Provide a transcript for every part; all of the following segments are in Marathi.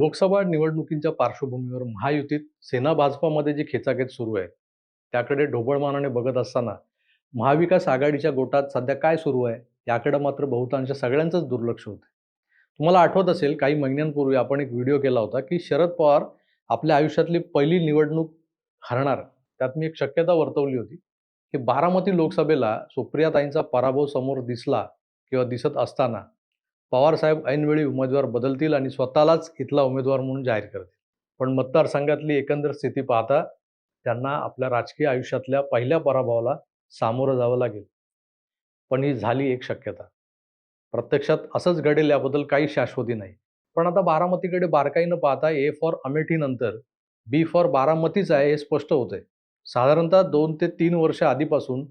लोकसभा निवडणुकींच्या पार्श्वभूमीवर महायुतीत सेना भाजपामध्ये जी खेचाखेच सुरू आहे त्याकडे ढोबळमानाने बघत असताना महाविकास आघाडीच्या गोटात सध्या काय सुरू आहे याकडे मात्र बहुतांश सगळ्यांचंच दुर्लक्ष होतं तुम्हाला आठवत असेल काही महिन्यांपूर्वी आपण एक व्हिडिओ केला होता की शरद पवार आपल्या आयुष्यातली पहिली निवडणूक हरणार. त्यात मी एक शक्यता वर्तवली होती की बारामती लोकसभेला सुप्रियाताईंचा पराभव समोर दिसला किंवा दिसत असताना पवारसाहेब ऐनवेळी उमेदवार बदलतील आणि स्वतःलाच इथला उमेदवार म्हणून जाहीर करतील. पण मतदारसंघातली एकंदर स्थिती पाहता त्यांना आपल्या राजकीय आयुष्यातल्या पहिल्या पराभवाला सामोरं जावं लागेल. पण ही झाली एक शक्यता. प्रत्यक्षात असंच घडेल याबद्दल काही शाश्वती नाही. पण आता बारामतीकडे बारकाईनं पाहता ए फॉर अमेठीनंतर बी फॉर बारामतीच आहे हे स्पष्ट होतंय. साधारणतः दोन ते तीन वर्ष आधीपासून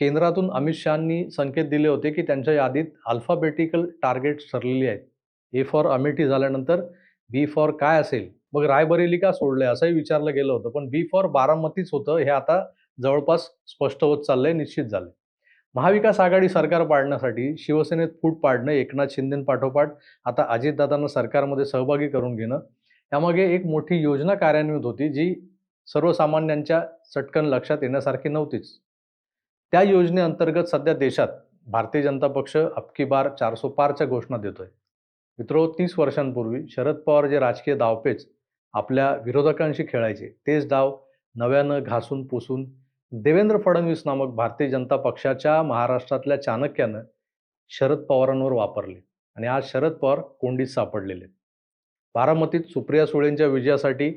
केंद्रातून अमित शहानी संकेत दिले होते की त्यांच्या यादीत अल्फाबेटिकल टार्गेट ठरलेली आहेत. ए फॉर अमेठी झाल्यानंतर बी फॉर काय असेल? मग रायबरेली का सोडलंय असंही विचारलं गेलं होतं. पण बी फॉर बारामतीच होतं हे आता जवळपास स्पष्ट होत चाललंय निश्चित झालंय. महाविकास आघाडी सरकार पाडण्यासाठी शिवसेनेत फूट पाडणं एकनाथ शिंदेपाठोपाठ आता अजितदादांना सरकारमध्ये सहभागी करून घेणं यामागे एक मोठी योजना कार्यान्वित होती जी सर्वसामान्यांच्या चटकन लक्षात येण्यासारखी नव्हतीच. त्या योजनेअंतर्गत सध्या देशात भारतीय जनता पक्ष अबकी बार चारसो पारच्या घोषणा देतोय. मित्रो तीस वर्षांपूर्वी शरद पवार जे राजकीय दावपेच आपल्या विरोधकांशी खेळायचे तेच डाव नव्यानं घासून पुसून देवेंद्र फडणवीस नामक भारतीय जनता पक्षाच्या महाराष्ट्रातल्या चाणक्यानं शरद पवारांवर वापरले आणि आज शरद पवार कोंडीत सापडलेले बारामतीत सुप्रिया सुळेंच्या विजयासाठी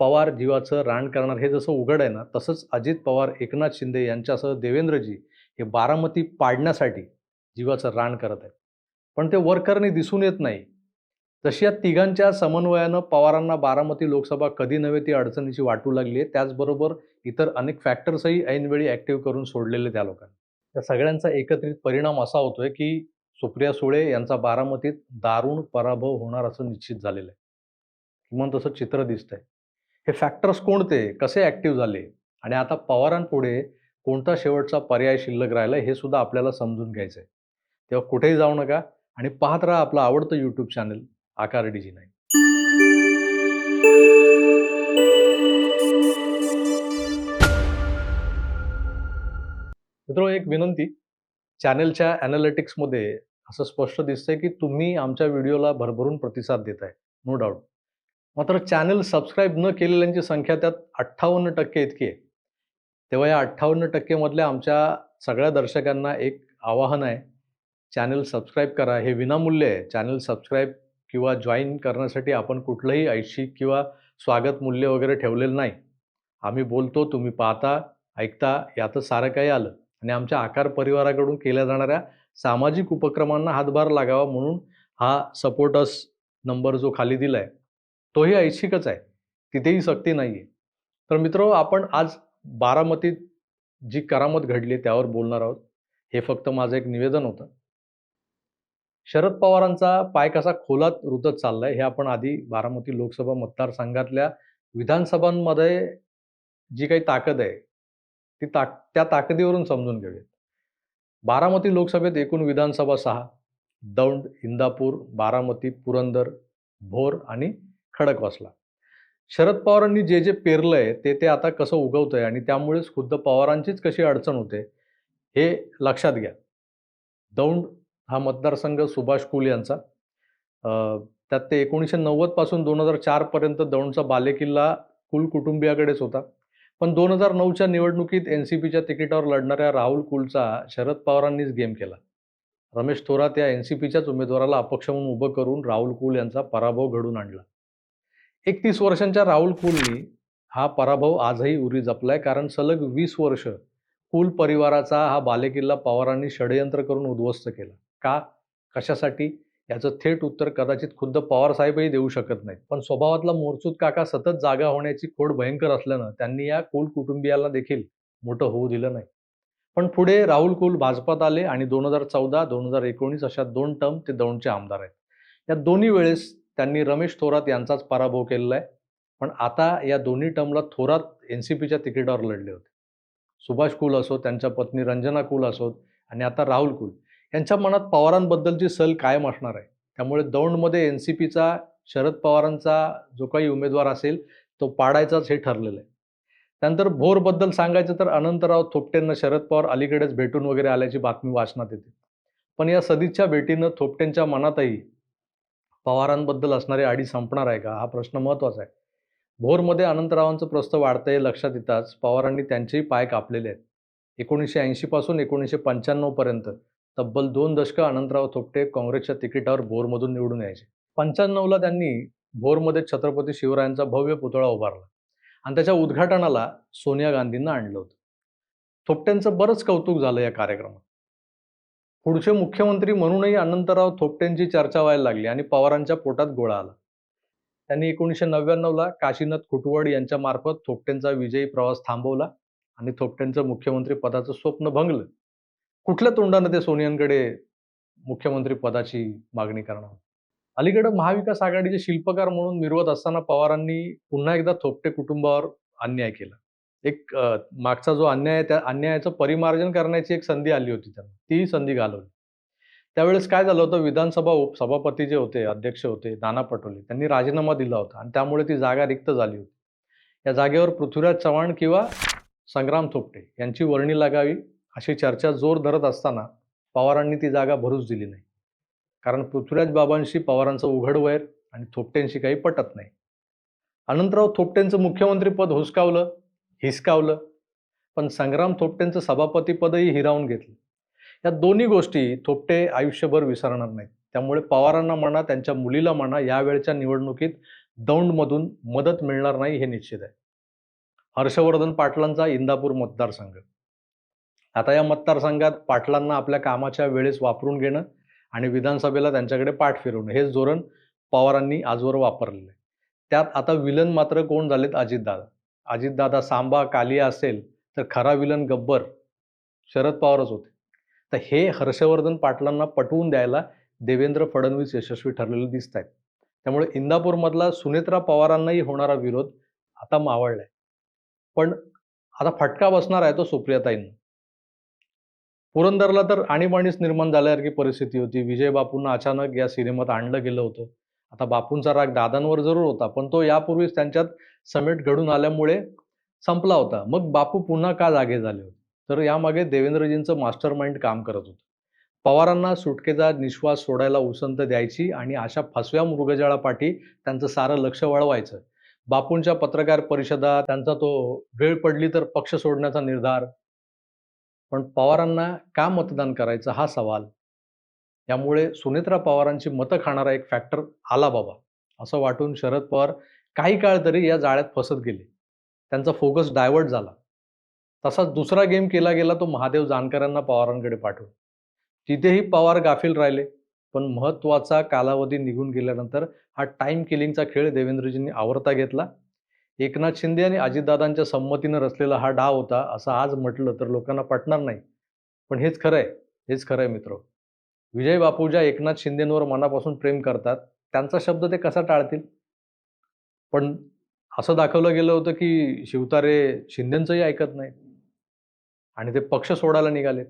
पवार जीवाचं रान करणार हे जसं उघड आहे ना तसंच अजित पवार एकनाथ शिंदे यांच्यासह देवेंद्रजी हे बारामती पाडण्यासाठी जीवाचं रान करत आहेत. पण ते वर्करने दिसून येत नाही. जशी या तिघांच्या समन्वयानं पवारांना बारामती लोकसभा कधी नव्हे ती अडचणीची वाटू लागली आहे त्याचबरोबर इतर अनेक फॅक्टर्सही ऐनवेळी ॲक्टिव्ह करून सोडलेले त्या लोकांनी. त्या सगळ्यांचा एकत्रित परिणाम असा होतोय की सुप्रिया सुळे यांचा बारामतीत दारुण पराभव होणार असं निश्चित झालेलं आहे. किमान तसं चित्र दिसतंय. हे फॅक्टर्स कोणते? कसे ॲक्टिव्ह झाले? आणि आता पवारांपुढे कोणता शेवटचा पर्याय शिल्लक राहिला हे सुद्धा आपल्याला समजून घ्यायचं आहे तेव्हा कुठेही जाऊ नका आणि पाहत राहा आपलं आवडतं यूट्यूब चॅनल आकार डीजी नाही मित्र एक विनंती. चॅनलच्या ॲनालिटिक्समध्ये असं स्पष्ट दिसतंय की तुम्ही आमच्या व्हिडिओला भरभरून प्रतिसाद देत आहे नो डाऊट मात्र चॅनल सबस्क्राईब न केलेल्यांची संख्या त्यात अठ्ठावन्न टक्के इतकी आहे. तेव्हा या अठ्ठावन्न टक्केमधल्या आमच्या सगळ्या दर्शकांना एक आवाहन आहे चॅनल सबस्क्राईब करा. हे विनामूल्य आहे. चॅनल सबस्क्राईब किंवा जॉईन करण्यासाठी आपण कुठलंही ऐच्छिक किंवा स्वागत मूल्य वगैरे ठेवलेलं नाही. आम्ही बोलतो तुम्ही पाहता ऐकता यातच सारं काही आलं. आणि आमच्या आकार परिवाराकडून केल्या जाणाऱ्या सामाजिक उपक्रमांना हातभार लागावा म्हणून हा सपोर्टस नंबर जो खाली दिला आहे तोही ऐच्छिकच आहे. तिथेही सक्ती नाही आहे तर मित्र आपण आज बारामतीत जी करामत घडली त्यावर बोलणार आहोत. हे फक्त माझं एक निवेदन होतं. शरद पवारांचा पाय कसा खोलात रुतत चाललाय हे आपण आधी बारामती लोकसभा मतदारसंघातल्या विधानसभांमध्ये जी काही ताकद आहे ती ताक त्या ताकदीवरून समजून घेऊयात. बारामती लोकसभेत एकूण विधानसभा सहा दौंड इंदापूर बारामती पुरंदर भोर आणि खडकवासला शरद पवारांनी जे जे पेरलंय ते ते आता कसं उगवतंय आणि त्यामुळेच खुद्द पवारांचीच कशी अडचण होते हे लक्षात घ्या. दौंड हा मतदारसंघ सुभाष कुल यांचा. त्यात ते एकोणीसशे नव्वदपासून दोन हजार चार पर्यंत दौंडचा बालेकिल्ला कुल कुटुंबियाकडेच होता. पण दोन हजार नऊच्या निवडणुकीत एन सी पीच्या तिकिटावर लढणाऱ्या राहुल कुलचा शरद पवारांनीच गेम केला. रमेश थोरात या एन सी पीच्याच उमेदवाराला अपक्ष म्हणून उभं करून राहुल कुल यांचा पराभव घडून आणला. एकतीस वर्षांच्या राहुल कुलनी हा पराभव आजही उरी जपलाय. कारण सलग वीस वर्ष कुल परिवाराचा हा बालेकिल्ला पवारांनी षडयंत्र करून उद्ध्वस्त केला. का? कशासाठी? याचं थेट उत्तर कदाचित खुद्द पवार साहेबही देऊ शकत नाहीत. पण स्वभावातला मोरचूत काका सतत जागा होण्याची खोड भयंकर असल्यानं त्यांनी या कुल कुटुंबियाला देखील मोठं होऊ दिलं नाही. पण पुढे राहुल कुल भाजपात आले आणि दोन हजार चौदा दोन हजार एकोणीस अशा दोन टर्म ते दौंडचे आमदार आहेत. या दोन्ही वेळेस त्यांनी रमेश थोरात यांचाच पराभव केलेला आहे. पण आता या दोन्ही टर्मला थोरात एन सी पीच्या तिकिटावर लढले होते. सुभाष कुल असो त्यांच्या पत्नी रंजना कुल असोत आणि आता राहुल कुल. यांच्या मनात पवारांबद्दलची सल कायम असणार आहे. त्यामुळे दौंडमध्ये एन सी पीचा शरद पवारांचा जो काही उमेदवार असेल तो पाडायचाच हे ठरलेलं आहे. त्यानंतर भोरबद्दल सांगायचं तर अनंतराव थोपटेंना शरद पवार अलीकडेच भेटून वगैरे आल्याची बातमी वाचण्यात येते. पण या सदिच्छा भेटीनं थोपटेंच्या मनातही पवारांबद्दल असणारी आडी संपणार आहे का? हा प्रश्न महत्त्वाचा आहे. भोरमध्ये अनंतरावांचं प्रस्त वाढतंय लक्षात येताच पवारांनी त्यांचेही पाय कापलेले आहेत. एकोणीसशे ऐंशीपासून एकोणीसशे पंच्याण्णवपर्यंत तब्बल दोन दशकं अनंतराव थोपटे काँग्रेसच्या तिकिटावर भोरमधून निवडून यायचे. पंच्याण्णवला त्यांनी भोरमध्ये छत्रपती शिवरायांचा भव्य पुतळा उभारला आणि त्याच्या उद्घाटनाला सोनिया गांधींना आणलं होतं. थोपट्यांचं बरंच कौतुक झालं या कार्यक्रमात. पुढचे मुख्यमंत्री म्हणूनही अनंतराव थोपटेंची चर्चा व्हायला लागली आणि पवारांच्या पोटात गोळा आला. त्यांनी एकोणीसशे नव्याण्णवला काशीनाथ खुटवड यांच्या मार्फत थोपटेंचा विजयी प्रवास थांबवला आणि थोपटेंचं मुख्यमंत्री पदाचं स्वप्न भंगलं. कुठल्या तोंडानं ते सोनियांकडे मुख्यमंत्री पदाची मागणी करणार अलीकडे महाविकास आघाडीचे शिल्पकार म्हणून मिरवत असताना पवारांनी पुन्हा एकदा थोपटे कुटुंबावर अन्याय केला. एक मागचा जो अन्याय आहे त्या अन्यायाचं परिमार्जन करण्याची एक संधी आली होती त्यांना. तीही संधी घालवली. त्यावेळेस काय झालं होतं विधानसभा उपसभापती जे होते अध्यक्ष होते नाना पटोले त्यांनी राजीनामा दिला होता आणि त्यामुळे ती जागा रिक्त झाली होती. या जागेवर पृथ्वीराज चव्हाण किंवा संग्राम थोपटे यांची वर्णी लागावी अशी चर्चा जोर धरत असताना पवारांनी ती जागा भरूच दिली नाही. कारण पृथ्वीराज बाबांशी पवारांचं उघड वैर आणि थोपटेंशी काही पटत नाही. अनंतराव थोपटेंचं मुख्यमंत्रीपद हुसकावलं हिसकावलं. पण संग्राम थोपटेंचं सभापतीपदही हिरावून घेतलं. या दोन्ही गोष्टी थोपटे आयुष्यभर विसरणार नाहीत. त्यामुळे पवारांना म्हणा त्यांच्या मुलीला म्हणा यावेळच्या निवडणुकीत दौंडमधून मदत मिळणार नाही हे निश्चित आहे. हर्षवर्धन पाटलांचा इंदापूर मतदारसंघ. आता या मतदारसंघात पाटलांना आपल्या कामाच्या वेळेस वापरून घेणं आणि विधानसभेला त्यांच्याकडे पाठ फिरवणं हेच धोरण पवारांनी आजवर वापरलेलं आहे. त्यात आता विलन मात्र कोण झालेत? अजितदादा. अजितदादा सांबा कालिया असेल तर खरा विलन गब्बर शरद पवारच होते. तर हे हर्षवर्धन पाटलांना पटवून द्यायला देवेंद्र फडणवीस यशस्वी ठरलेले दिसत आहेत त्यामुळे इंदापूरमधला सुनेत्रा पवारांनाही होणारा विरोध आता मावळलाय. पण आता फटका बसणार आहे तो सुप्रियाताईंना. पुरंदरला तर आणीबाणीच निर्माण झाल्यासारखी परिस्थिती होती. विजय बापूंना अचानक या सिनेमात आणलं गेलं होतं. आता बापूंचा राग दादांवर जरूर होता पण तो यापूर्वीच त्यांच्यात समेट घडून आल्यामुळे संपला होता. मग बापू पुन्हा का जागे झाले होते? तर यामागे देवेंद्रजींचं मास्टर माइंड काम करत होतं. पवारांना सुटकेचा निश्वास सोडायला उसंत द्यायची आणि अशा फसव्या मृगजळापाठी त्यांचं सारं लक्ष वळवायचं बापूंच्या पत्रकार परिषदा त्यांचा तो वेळ पडली तर पक्ष सोडण्याचा निर्धार. पण पवारांना का मतदान करायचं हा सवाल त्यामुळे सुनेत्रा पवारांची मतं खाणारा एक फॅक्टर आला बाबा. असं वाटून शरद पवार काही काळ तरी या जाळ्यात फसत गेले. त्यांचा फोकस डायव्हर्ट झाला. तसाच दुसरा गेम केला गेला तो महादेव जानकरांना पवारांकडे पाठवून. तिथेही पवार गाफील राहिले पण महत्त्वाचा कालावधी निघून गेल्यानंतर हा टाइम किलिंगचा खेळ देवेंद्रजींनी आवरता घेतला. एकनाथ शिंदे आणि अजितदादांच्या संमतीनं रचलेला हा डाव होता असं आज म्हटलं तर लोकांना पटणार नाही. पण हेच खरं आहे हेच खरं आहे मित्र. विजय बापूजा एकनाथ शिंदेंवर मनापासून प्रेम करतात. त्यांचा शब्द ते कसा टाळतील? पण असं दाखवलं गेलं होतं की शिवतारे शिंदेंचंही ऐकत नाही आणि ते पक्ष सोडायला निघाले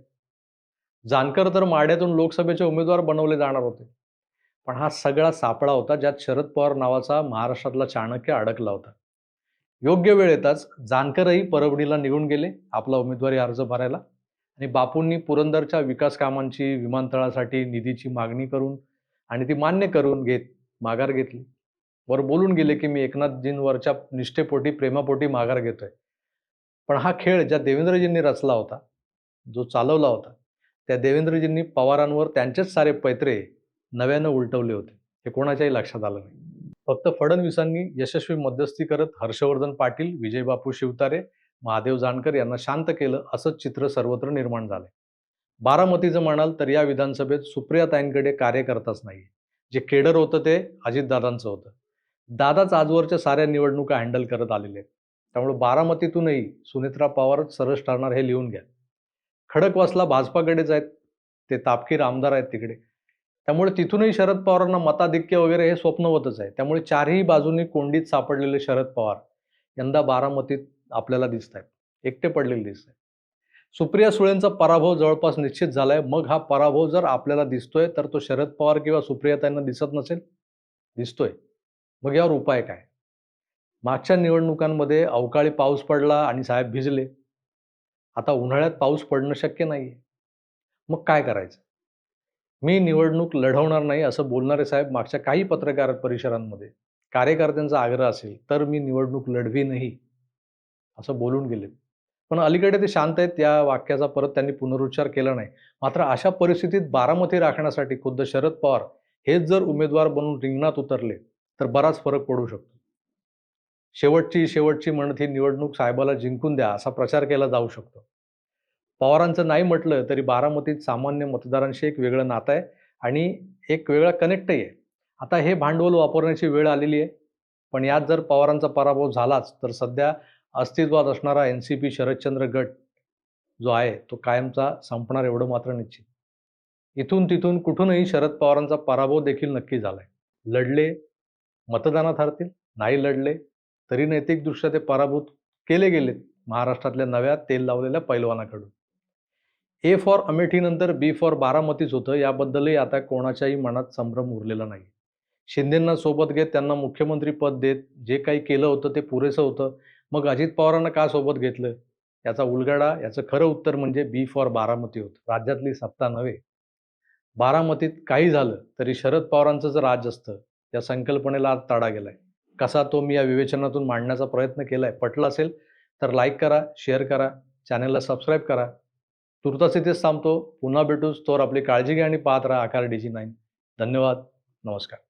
जानकर तर माड्यातून लोकसभेचे उमेदवार बनवले जाणार होते. पण हा सगळा सापळा होता ज्यात शरद पवार नावाचा महाराष्ट्रातला चाणक्य अडकला होता. योग्य वेळ येताच जानकरही परभणीला निघून गेले आपला उमेदवारी अर्ज भरायला. आणि बापूंनी पुरंदरच्या विकास कामांची विमानतळासाठी निधीची मागणी करून आणि ती मान्य करून घेत माघार घेतली. वर बोलून गेले की मी एकनाथजींवरच्या निष्ठेपोटी प्रेमापोटी माघार घेतोय. पण हा खेळ ज्या देवेंद्रजींनी रचला होता जो चालवला होता त्या देवेंद्रजींनी पवारांवर त्यांचेच सारे पैत्रे नव्यानं उलटवले होते. हे कोणाच्याही लक्षात आलं नाही. फक्त फडणवीसांनी यशस्वी मध्यस्थी करत हर्षवर्धन पाटील विजयबापू शिवतारे महादेव जानकर यांना शांत केलं असंच चित्र सर्वत्र निर्माण झालंय. बारामतीचं म्हणाल तर या विधानसभेत सुप्रियाताईंकडे कार्यकर्ताच नाही जे केडर होतं ते अजितदादांचं होतं. दादाच आजवरच्या साऱ्या निवडणुका हँडल करत आलेले आहेत. त्यामुळे बारामतीतूनही सुनेत्रा पवार सरस ठरणार हे लिहून घ्या. खडकवासला भाजपाकडेच आहेत. ते तापकीर आमदार आहेत तिकडे. त्यामुळे तिथूनही शरद पवारांना मताधिक्य वगैरे हे स्वप्नवतच आहे. त्यामुळे चारही बाजूनी कोंडीत सापडलेले शरद पवार. यंदा बारामतीत आपल्याला दिसत आहेत एकटे पडलेले दिसत आहेत सुप्रिया सुळेंचा पराभव जवळपास निश्चित झालाय. मग हा पराभव जर आपल्याला दिसतोय तर तो शरद पवार किंवा सुप्रियाताईंना दिसत नसेल? दिसतोय. मग यावर उपाय काय? मागच्या निवडणुकांमध्ये अवकाळी पाऊस पडला आणि साहेब भिजले. आता उन्हाळ्यात पाऊस पडणं शक्य नाही मग काय करायचं? मी निवडणूक लढवणार नाही असं बोलणारे साहेब मागच्या काही पत्रकार परिषदांमध्ये. कार्यकर्त्यांचा आग्रह असेल तर मी निवडणूक लढवीनही. असं बोलून गेले. पण अलीकडे ते शांत आहेत या वाक्याचा परत त्यांनी पुनरुच्चार केला नाही. मात्र अशा परिस्थितीत बारामती राखण्यासाठी खुद्द शरद पवार हेच जर उमेदवार बनून रिंगणात उतरले तर बराच फरक पडू शकतो. शेवटची शेवटची म्हणत ही निवडणूक साहेबाला जिंकून द्या असा प्रचार केला जाऊ शकतो. पवारांचं नाही म्हटलं तरी बारामतीत सामान्य मतदारांशी एक वेगळं नातं आहे आणि एक वेगळा कनेक्टही आहे. आता हे भांडवल वापरण्याची वेळ आलेली आहे. पण यात जर पवारांचा पराभव झालाच तर सध्या अस्तित्वात असणारा एन सी पी शरदचंद्र गट जो आहे तो कायमचा संपणार एवढं मात्र निश्चित. इथून तिथून कुठूनही शरद पवारांचा पराभव देखील नक्की झालाय. लढले मतदानात हरतील नाही लढले तरी नैतिकदृष्ट्या ते पराभूत केले गेलेत महाराष्ट्रातल्या नव्या तेल लावलेल्या पैलवानाकडून. ए फॉर अमेठीनंतर बी फॉर बारामतीच होतं याबद्दलही आता कोणाच्याही मनात संभ्रम उरलेला नाही. शिंदेंना सोबत घेत त्यांना मुख्यमंत्री पद देत जे काही केलं होतं ते पुरेसं होतं. मग अजित पवारांना का सोबत घेतलं? याचा उलगडा याचं खरं उत्तर म्हणजे बी फॉर बारामती होतं. राज्यातली सत्ता नव्हे. बारामतीत काही झालं तरी शरद पवारांचं जर राज्य असतं. या संकल्पनेला आज तडा गेलाय. कसा तो मी या विवेचनातून मांडण्याचा प्रयत्न केलाय पटला असेल तर लाईक करा शेअर करा चॅनलला सबस्क्राईब करा. तुर्तास इथेच थांबतो. पुन्हा भेटूच. तोवर आपली काळजी घ्या आणि पाहत राहा आकार डीजी नाईन धन्यवाद. नमस्कार.